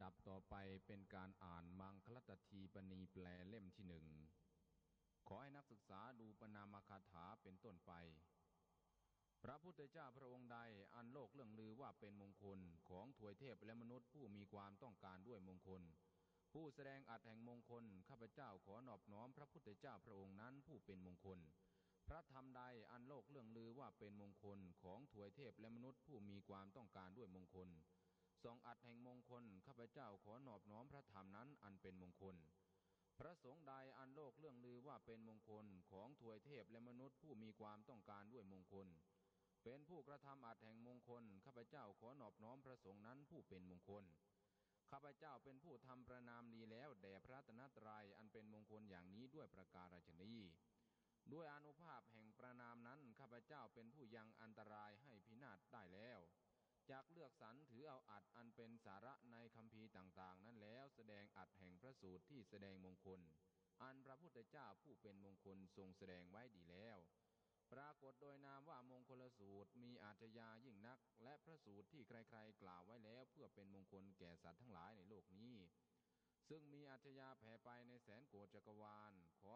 ำดับต่อไปเป็นการอ่านมังคลตทีปณีแปลเล่มที่หนึ่ง ขอให้นักศึกษาดูปนามคาถาเป็นต้นไป พระพุทธเจ้าพระองค์ใดอันโลกเรื่องลือว่าเป็นมงคลของถวยเทพและมนุษย์ผู้มีความต้องการด้วยมงคล ผู้แสดงอัดแห่งมงคล ข้าพเจ้าขอนอบน้อมพระพุทธเจ้าพระองค์นั้นผู้เป็นมงคล พระธรรมใดอันโลกเรื่องลือว่าเป็นมงคลของถวยเทพและมนุษย์ผู้มีความต้องการด้วยมงคล ทรงอัดแห่งมงคลข้าพเจ้าขอนอบน้อมพระธรรมนั้นอันเป็นมงคล พระสงฆ์ใดอันโลกเรื่องลือว่าเป็นมงคลของถวยเทพและมนุษย์ผู้มีความต้องการด้วยมงคล เป็นผู้กระทำอัดแห่งมงคลข้าพเจ้าขอนอบน้อมพระสงฆ์นั้นผู้เป็นมงคลข้าพเจ้าเป็นผู้ทำประนามดีแล้วแด่พระตนตรัยอันเป็นมงคลอย่างนี้ด้วยประการฉนี้ด้วยอนุภาพแห่งประนามนั้นข้าพเจ้าเป็นผู้ยังอันตรายให้พินาศได้แล้วจากเลือกสรรถือเอาอัด ต่างๆ นั้นแล้วแสดงอัดแห่งพระสูตรที่แสดงมงคล อันพระพุทธเจ้าผู้เป็นมงคลทรงแสดงไว้ดีแล้ว ปรากฏโดยนามว่ามงคลสูตรมีอาจยายิ่งนัก และพระสูตรที่ใครๆ กล่าวไว้แล้ว เพื่อเป็นมงคลแก่สัตว์ทั้งหลายในโลกนี้ ซึ่งมีอาจยาแผ่ไปในแสนโกฏจักรวาล ขอ